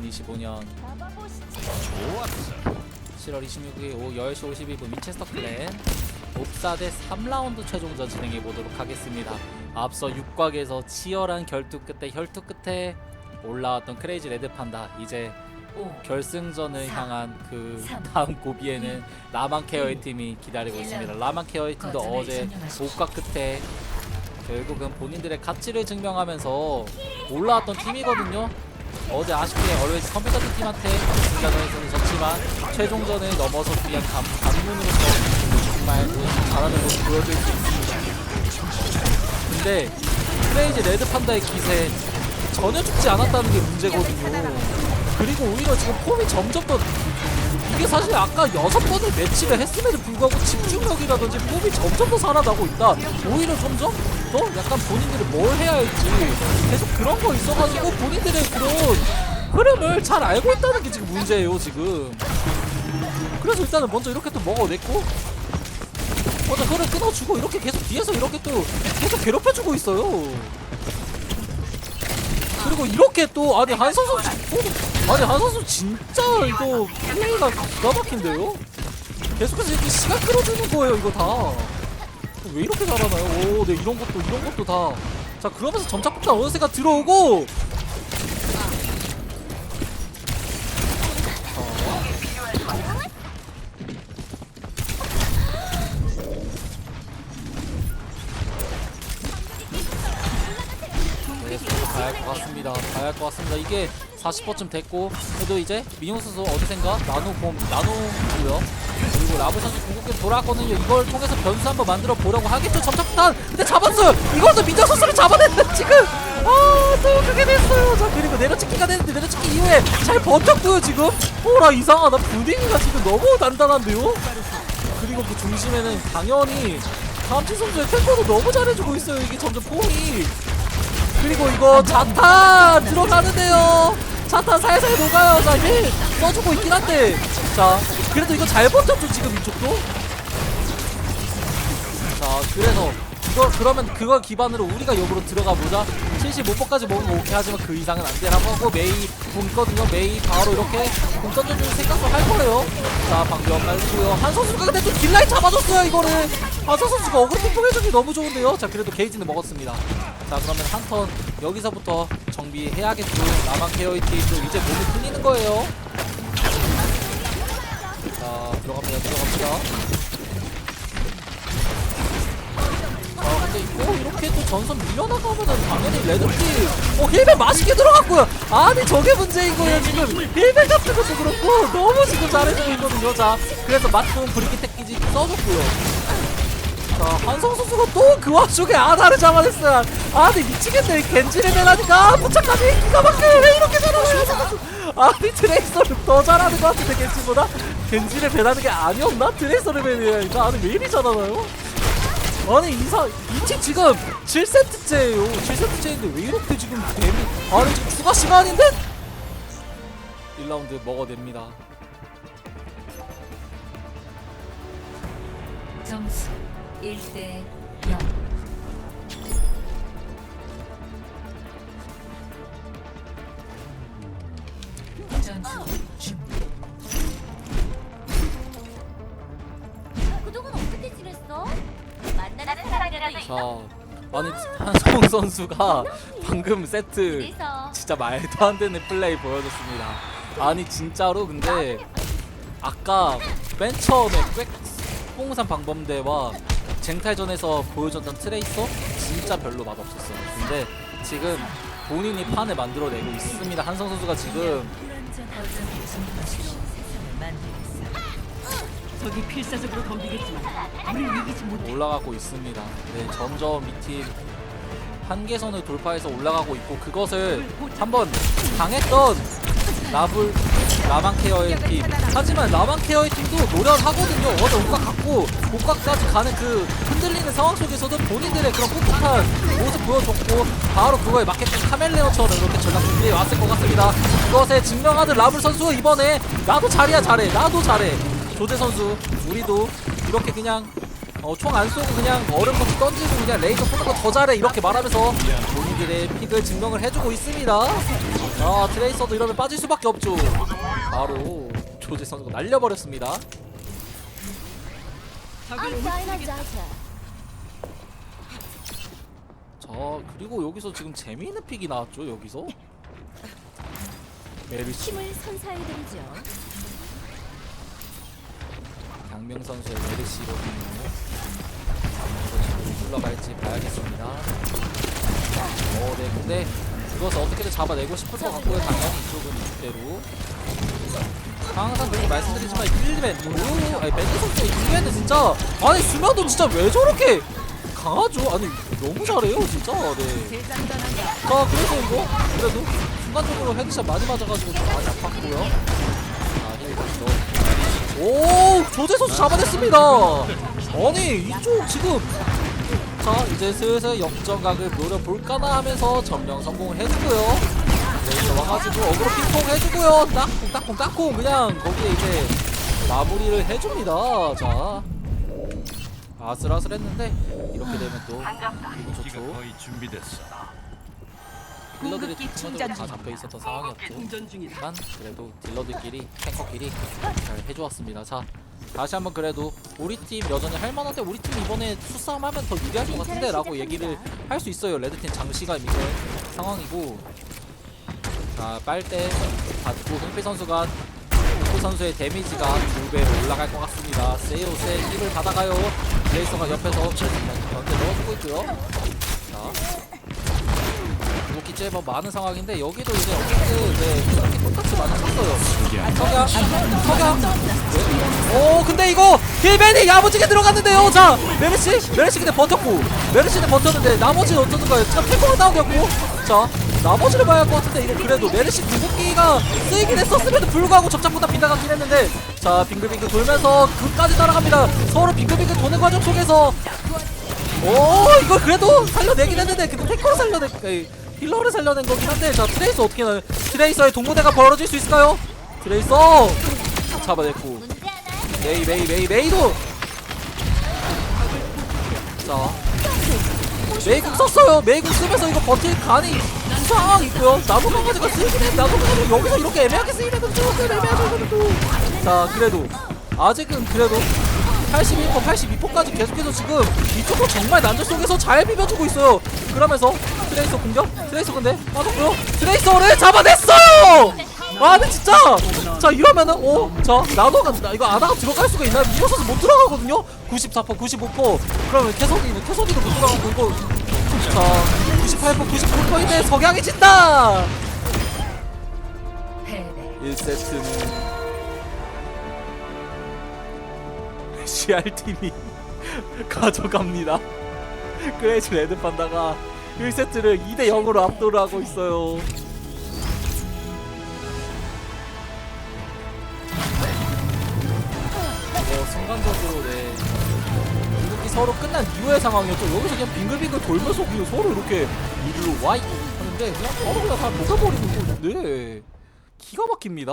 2025년 좋았어. 7월 26일 오후 10시 52분 민체스터 클랜 옵사 대 3라운드 최종전 진행해 보도록 하겠습니다. 앞서 6곽에서 치열한 결투 끝에 혈투 끝에 올라왔던 크레이지 레드 판다 이제 결승전을 향한 그 다음 고비에는 라만 케어의 팀이 기다리고 있습니다. 라만 케어의 팀도 어제 5곽 끝에 결국은 본인들의 가치를 증명하면서 올라왔던 팀이거든요. 어제 아쉽게 얼웨이즈 컴퓨터 팀한테 승자전에서는 졌지만 최종전을 넘어서 그냥 감, 감문으로서 정말 잘하는 모습 보여줄 수 있습니다. 근데 크레이지 레드 판다의 기세 전혀 죽지 않았다는 게 문제거든요. 그리고 오히려 지금 폼이 점점 더 이게 사실 아까 여섯 번을 매치를 했음에도 불구하고 집중력이라든지 폼이 점점 더 살아나고 있다. 오히려 점점 더 약간 본인들이 뭘 해야 할지 계속 그런 거 있어가지고 본인들의 그런 흐름을 잘 알고 있다는 게 지금 문제예요 지금. 그래서 일단은 먼저 이렇게 또 먹어냈고 먼저 흐름 끊어주고 이렇게 계속 뒤에서 이렇게 또 계속 괴롭혀주고 있어요. 그리고 이렇게 또 아니 한 선수 어, 아니 한 선수 진짜 이거 플레이가 기가 막힌데요? 계속해서 이렇게 시간 끌어주는 거예요 이거 다. 왜 이렇게 잘하나요? 오, 네 이런 것도 이런 것도 다. 자 그러면서 점착폭탄 어느새가 들어오고. 네, 속도 가야 할 것 같습니다. 가야 할 것 같습니다. 이게 40%쯤 됐고, 그래도 이제 민용 선수 어느샌가 나노 봄, 나노고요. 그리고 라브 선수 궁극기 돌아왔거든요. 이걸 통해서 변수 한번 만들어 보려고 하겠죠. 점착탄! 근데 잡았어요! 이것도 민정 선수를 잡아냈는데 지금! 아, 또 그게 됐어요. 자, 그리고 내려찍기가 됐는데 내려찍기 이후에 잘 버텼고요, 지금. 오라, 이상하다. 분위기가 지금 너무 단단한데요? 그리고 그 중심에는 당연히 다음치 선수의 템포도 너무 잘해주고 있어요. 이게 점점 폼이. 그리고 이거 자탄 들어가는데요. 자탄 살살 녹아요. 자, 힐 써주고 있긴 한데. 자, 그래도 이거 잘 버텼죠, 지금 이쪽도. 자, 그래서 이거 그러면 그걸 기반으로 우리가 역으로 들어가 보자. 75%까지 먹으면 오케이 하지만 그 이상은 안 되라고 하고 메이 공 있거든요. 메이 바로 이렇게 공 던져주는 생각도 할 거예요. 자, 방금 깔고요. 한 선수가 근데 또 딜라인 잡아줬어요, 이거를. 한선 선수가 어그로 해주기 너무 좋은데요. 자, 그래도 게이지는 먹었습니다. 자, 그러면 한 턴 여기서부터 정비해야겠죠. 케어의 팀도 이제 몸이 풀리는 거예요. 자, 들어갑니다. 들어갑니다. 아 근데 이거 이렇게 또 전선 밀려나가면은 당연히 레드팀 어 힐벨 맛있게 들어갔고요 아니 저게 문제인 거예요 지금 힐벨 같은 것도 그렇고 너무 지금 잘해주고 있거든요 자 그래서 맞고 브리키 택기지 써줬고요 자 한성 선수가 또 그 와중에 아나를 잡아냈어요. 아니 미치겠네. 겐지를 내라니까. 부착까지. 기가 막혀요 왜 이렇게 잘하나요 아니 트레이서를 더 잘하는 것 같은데 겐지보다? 겐지를 배나는 게 아니었나? 트레이서를 배내니까 아니 왜 이리 잘하나요? 아니 이사 이팀 지금 7세트째예요. 7세트째인데 왜 이렇게 지금 데미 아니 지금 추가 시간인데? 1라운드 먹어냅니다. 점수 1대 0 전투 준비. 그동안 어떻게 지냈어? 만나는 사람이라도 자 아니 한성훈 선수가 방금 세트 그래서? 진짜 말도 안 되는 플레이 보여줬습니다. 아니 진짜로 근데 아까 맨 처음에 꽥뽕산 방범대와 쟁탈전에서 보여줬던 트레이서 진짜 별로 맛없었어요 근데 지금 본인이 판을 만들어내고 있습니다 한성 선수가 지금 적이 필사적으로 덤비겠지만 우리 이기지 못. 올라가고 있습니다. 네, 점점 이팀 한계선을 돌파해서 올라가고 있고 그것을 한번 당했던 라불 라만케어의 팀. 하지만 라만케어의 팀도 노련하거든요. 어제 옷각 갖고 옷각까지 가는 그 흔들리는 상황 속에서도 본인들의 그런 꿋꿋한 모습 보여줬고 바로 그거에 맞게끔 카멜레온처럼 이렇게 전략 준비해 왔을 것 같습니다. 그것에 증명하는 라불 선수 이번에 나도 잘해야 잘해. 나도 잘해. 조재 선수 우리도 이렇게 그냥 어, 총 안 쏘고 그냥 얼음 같이 던지고 그냥 레이저 쏘는 거 더 잘해 이렇게 말하면서 자기들의 픽을 증명을 해주고 있습니다. 아 트레이서도 이러면 빠질 수밖에 없죠. 바로 조재 선수가 날려버렸습니다. 자 그리고 여기서 지금 재미있는 픽이 나왔죠. 여기서 메르시 힘을 선사해드리죠. 강명 선수의 메르시거든요. 이거 올라갈지 봐야겠습니다. 어, 네, 근데 이것을 어떻게든 잡아내고 싶을 것 같고요. 당연히 이쪽은 이쪽대로. 항상 그렇게 말씀드리지만 1벤, 오, 아니 밴드 선수의 1벤은 진짜 아니 수면도 진짜 왜 저렇게 강하죠? 아니 너무 잘해요 진짜. 네. 자 그래서 이거 그래도 순간적으로 헤드샷 많이 맞아가지고 좀 많이 아팠고요. 자, 힐 다시 넣어. 오 조재 선수 잡아냈습니다. 아니 이쪽 지금 자 이제 슬슬 역전각을 노려볼까나 하면서 점령 성공을 해주고요. 레이서 와가지고 어그로 핑퐁 해주고요. 딱콩 딱콩 딱콩 그냥 거기에 이제 마무리를 해줍니다. 자 아슬아슬했는데 이렇게 되면 또 기분 좋죠. 거의 준비됐어. 딜러들이 충전 다 중. 잡혀 있었던 상황이었죠. 하지만 그래도 딜러들끼리 탱커끼리 잘 해주었습니다. 자 다시 한번 그래도 우리 팀 여전히 할만한데 우리 팀 이번에 수싸움 하면 더 유리할 것 같은데 라고 얘기를 할 수 있어요. 레드팀 장시가 있는 상황이고 자 빨대 받고 흥필 선수가 흥필 선수의 데미지가 두 배로 올라갈 것 같습니다. 세이오스의 힐을 받아가요. 레이서가 옆에서 견제 넣어주고 있고요. 자 이렇게 제법 많은 상황인데 여기도 이제 어쨌든 네 이렇게 똑같이 맞췄어요. 석양, 석양. 네. 오 근데 이거 힐벤이 야무지게 들어갔는데요. 자 메르시, 메르시 근데 버텼고 메르시는 버텼는데 나머지는 어쩌는 거예요? 지금 탱커가 나오겠고 자 나머지를 봐야 할 것 같은데 이거 그래도 메르시 궁극기가 쓰이긴 했었음에도 불구하고 접착보다 빗나갔긴 했는데 자 빙글빙글 돌면서 끝까지 따라갑니다. 서로 빙글빙글 도는 과정 속에서 오 이걸 그래도 살려내긴 했는데 근데 탱커를 살려내 힐러를 살려낸 거긴 한데 자 트레이서 어떻게 나요 트레이서의 동무대가 벌어질 수 있을까요? 트레이서! 잡아냈고? 메이 메이 메이 메이도! 자. 메이국 썼어요. 메이국 쓰면서 이거 버틸 간이 상황 있고요. 나무 강아지가 쓰이긴 해. 나무 강아지 여기서 이렇게 애매하게 쓰이면 조금 애매하죠 이거는 또자 그래도. 아직은 그래도 81포 82포까지 계속해서 지금 이쪽도 정말 난조 속에서 잘 비벼주고 있어요. 그러면서 트레이서 공격? 트레이서 근데 빠졌고요. 트레이서를 잡아냈어요! 아 근데 진짜! 자 이러면은 오 자 나노가 나 이거 아나가 들어갈 수가 있나요? 미어서서 못 들어가거든요? 94% 95% 그러면 태석이는 태석이도 못 들어가고 이거 자 98% 99%인데 석양이 진다! 패배. 1세트는 CR팀이 가져갑니다. 그레이즈 레드 판다가 1세트를 2대 0으로 압도를 하고 있어요. 어, 순간적으로 네. 궁극기 서로 끝난 이후의 상황이었죠. 여기서 그냥 빙글빙글 돌면서 그냥 서로 이렇게 이리로 와 있고 하는데 그냥 서로 그냥 다 녹아버리는 거. 네. 기가 막힙니다.